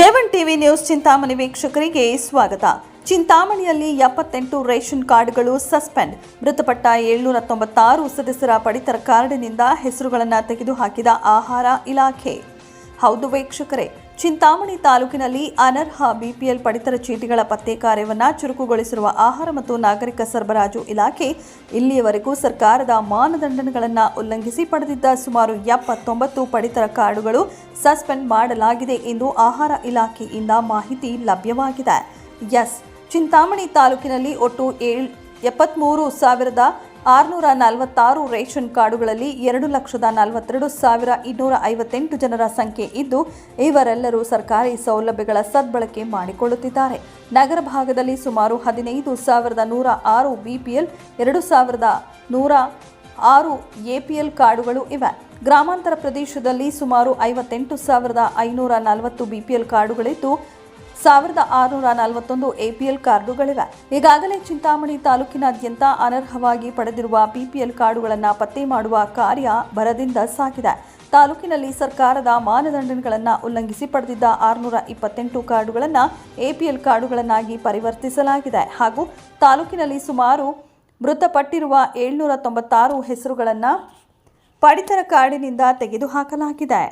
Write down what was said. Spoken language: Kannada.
ಎವನ್ ಟಿವಿ ನ್ಯೂಸ್ ಚಿಂತಾಮಣಿ ವೀಕ್ಷಕರಿಗೆ ಸ್ವಾಗತ. ಚಿಂತಾಮಣಿಯಲ್ಲಿ ಎಪ್ಪತ್ತೆಂಟು ರೇಷನ್ ಕಾರ್ಡ್ಗಳು ಸಸ್ಪೆಂಡ್. ಮೃತಪಟ್ಟ ಏಳ್ನೂರ ತೊಂಬತ್ತಾರು ಸದಸ್ಯರ ಪಡಿತರ ಕಾರ್ಡ್ನಿಂದ ಹೆಸರುಗಳನ್ನು ತೆಗೆದುಹಾಕಿದ ಆಹಾರ ಇಲಾಖೆ. ಹೌದು ವೀಕ್ಷಕರೇ ಚಿಂತಾಮಣಿ ತಾಲೂಕಿನಲ್ಲಿ ಅನರ್ಹ ಬಿಪಿಎಲ್ ಪಡಿತರ ಚೀಟಿಗಳ ಪತ್ತೆ ಕಾರ್ಯವನ್ನು ಚುರುಕುಗೊಳಿಸಿರುವ ಆಹಾರ ಮತ್ತು ನಾಗರಿಕ ಸರಬರಾಜು ಇಲಾಖೆ ಇಲ್ಲಿಯವರೆಗೂ ಸರ್ಕಾರದ ಮಾನದಂಡಗಳನ್ನು ಉಲ್ಲಂಘಿಸಿ ಪಡೆದಿದ್ದ ಸುಮಾರು ಎಪ್ಪತ್ತೊಂಬತ್ತು ಪಡಿತರ ಕಾರ್ಡುಗಳು ಸಸ್ಪೆಂಡ್ ಮಾಡಲಾಗಿದೆ ಎಂದು ಆಹಾರ ಇಲಾಖೆಯಿಂದ ಮಾಹಿತಿ ಲಭ್ಯವಾಗಿದೆ. ಎಸ್. ಚಿಂತಾಮಣಿ ತಾಲೂಕಿನಲ್ಲಿ ಒಟ್ಟು ಏಳ್ ಎಪ್ಪತ್ತ್ಮೂರು ಸಾವಿರದ ಆರುನೂರ ನಲವತ್ತಾರು ರೇಷನ್ ಕಾರ್ಡುಗಳಲ್ಲಿ ಎರಡು ಲಕ್ಷದ ನಲವತ್ತೆರಡು ಸಾವಿರ ಇನ್ನೂರ ಐವತ್ತೆಂಟು ಜನರ ಸಂಖ್ಯೆ ಇದ್ದು, ಇವರೆಲ್ಲರೂ ಸರ್ಕಾರಿ ಸೌಲಭ್ಯಗಳ ಸದ್ಬಳಕೆ ಮಾಡಿಕೊಳ್ಳುತ್ತಿದ್ದಾರೆ. ನಗರ ಭಾಗದಲ್ಲಿ ಸುಮಾರು ಹದಿನೈದು ಸಾವಿರದ ನೂರ ಆರು ಬಿಪಿಎಲ್, ಎರಡು ಸಾವಿರದ ನೂರ ಆರು ಎಪಿಎಲ್ ಕಾರ್ಡುಗಳು ಇವೆ. ಗ್ರಾಮಾಂತರ ಪ್ರದೇಶದಲ್ಲಿ ಸುಮಾರು ಐವತ್ತೆಂಟು ಸಾವಿರದ ಐನೂರ ನಲವತ್ತು ಬಿಪಿಎಲ್ ಕಾರ್ಡುಗಳಿದ್ದು ಸಾವಿರದ ಆರುನೂರ ನಲವತ್ತೊಂದು ಎಪಿಎಲ್ ಕಾರ್ಡುಗಳಿವೆ. ಈಗಾಗಲೇ ಚಿಂತಾಮಣಿ ತಾಲೂಕಿನಾದ್ಯಂತ ಅನರ್ಹವಾಗಿ ಪಡೆದಿರುವ ಬಿಪಿಎಲ್ ಕಾರ್ಡುಗಳನ್ನು ಪತ್ತೆ ಮಾಡುವ ಕಾರ್ಯ ಭರದಿಂದ ಸಾಗಿದೆ. ತಾಲೂಕಿನಲ್ಲಿ ಸರ್ಕಾರದ ಮಾನದಂಡಗಳನ್ನು ಉಲ್ಲಂಘಿಸಿ ಪಡೆದಿದ್ದ ಆರುನೂರ ಇಪ್ಪತ್ತೆಂಟು ಕಾರ್ಡುಗಳನ್ನು ಎಪಿಎಲ್ ಕಾರ್ಡುಗಳನ್ನಾಗಿ ಪರಿವರ್ತಿಸಲಾಗಿದೆ. ಹಾಗೂ ತಾಲೂಕಿನಲ್ಲಿ ಸುಮಾರು ಮೃತಪಟ್ಟಿರುವ ಏಳ್ನೂರ ತೊಂಬತ್ತಾರು ಹೆಸರುಗಳನ್ನು ಪಡಿತರ ಕಾರ್ಡಿನಿಂದ ತೆಗೆದುಹಾಕಲಾಗಿದೆ.